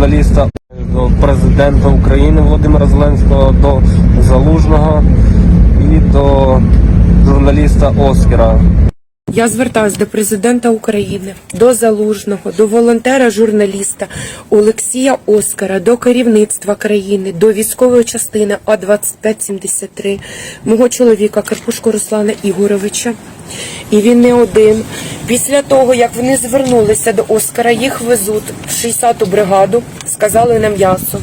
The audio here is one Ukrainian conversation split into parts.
журналіста до президента України Володимира Зеленського, до Залужного і до журналіста Оскара. Я звертаюся до президента України, до залужного, до волонтера журналіста Олексія Оскара, до керівництва країни, до військової частини А 2573 мого чоловіка Карпушко Руслана Ігоровича. І він не один. Після того, як вони звернулися до Оскара, їх везуть в 60-ту бригаду, сказали на м'ясо.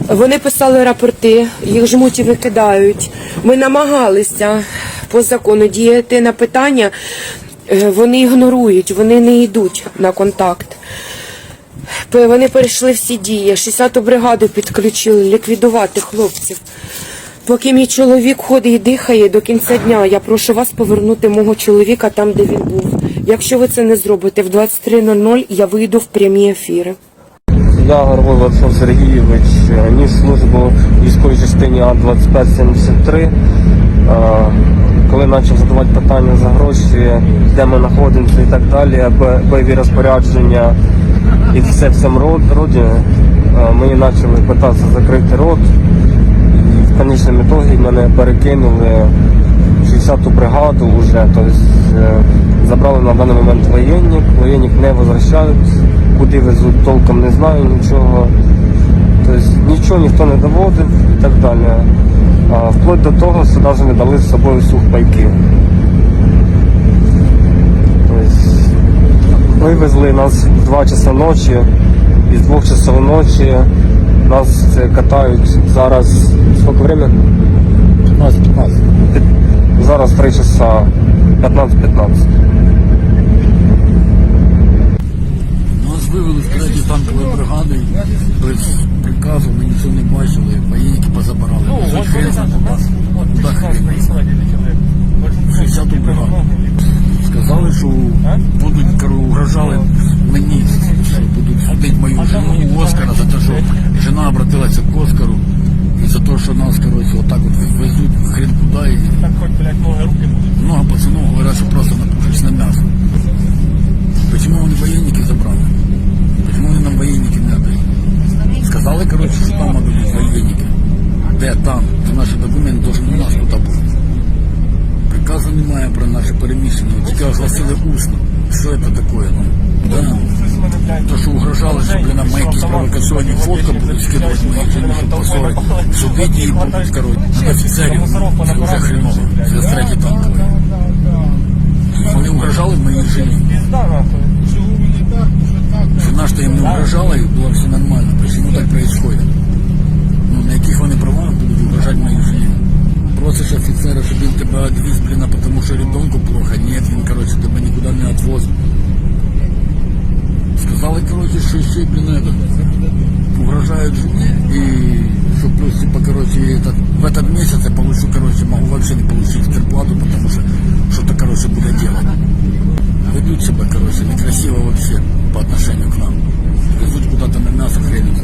Вони писали рапорти, їх жмуть і викидають. Ми намагалися по закону діяти на питання. е, Вони ігнорують, вони не йдуть на контакт. Вони перейшли всі дії. 60-ту бригаду підключили ліквідувати хлопців. Поки мій чоловік ходить і дихає до кінця дня, я прошу вас повернути мого чоловіка там, де він був. Якщо ви це не зробите, в 23.00 я вийду в прямі ефіри. Я Горлов Владислав Сергійович ніс службу військовій частині А2573. Е, Коли почав задавати питання за гроші, де ми знаходимося і так далі, бойові розпорядження і все в цьому роді, е, ми почали питатися закрити рот. В ітогі мене перекинули в 60-ту бригаду вже. Тобто забрали на даний момент воєнник, воєнник не возвращають, куди везуть, толком не знаю нічого. Тобто нічого ніхто не доводив і так далі. А, вплоть до того, що навіть не дали з собою сухпайки. Вивезли нас в 2 часа ночі, і з 2 часов ночі нас це катають зараз. Скільки время? 15-15. Зараз 3 часа 15-15. Нас вивели з третьої танкової бригади без приказу, ми нічого не бачили, воєнники позабирали. Везуть хрен знає куди. Куди хрен? 60-ту бригаду. Сказали, що будуть, кажу, хоть, блядь, ноги руки будуть. много пацанов говорят, что просто напушись на мясо. Почему они военники забрали? Почему они нам военники не отдали? Сказали, короче, что там быть военники. Де там? Це наші документи должны у нас тут бути. Приказу немає про наше переміщення. Тільки оголосили усно. Що це. То, що угрожали, що, блін, нам якісь провокаційні фотки будуть скидувати моїх жінок, щоб посорить. Судити її будуть, коротше, над офіцерів. Це вже хреново. Це з третій танковий. Вони угрожали моїй жені. Жена, что им не угрожала, и было все нормально. Почему так происходит? Ну, на яких вони правах будуть угрожати моїй жені? Просиш офіцера, щоб він тебе відвіз, блін, а тому що ребенку плохо. Нет, він, короче, тебе нікуди не відвозить. Сказали, короче, що ще, блін, это, угрожают жене, и что плюс, типа, короче, этот, в этот месяц я получу, короче, могу вообще не получить зарплату, потому что что-то, короче, буду делать. Ведут себя, короче, некрасиво вообще по отношению к нам. Везут куда-то на мясо хренится.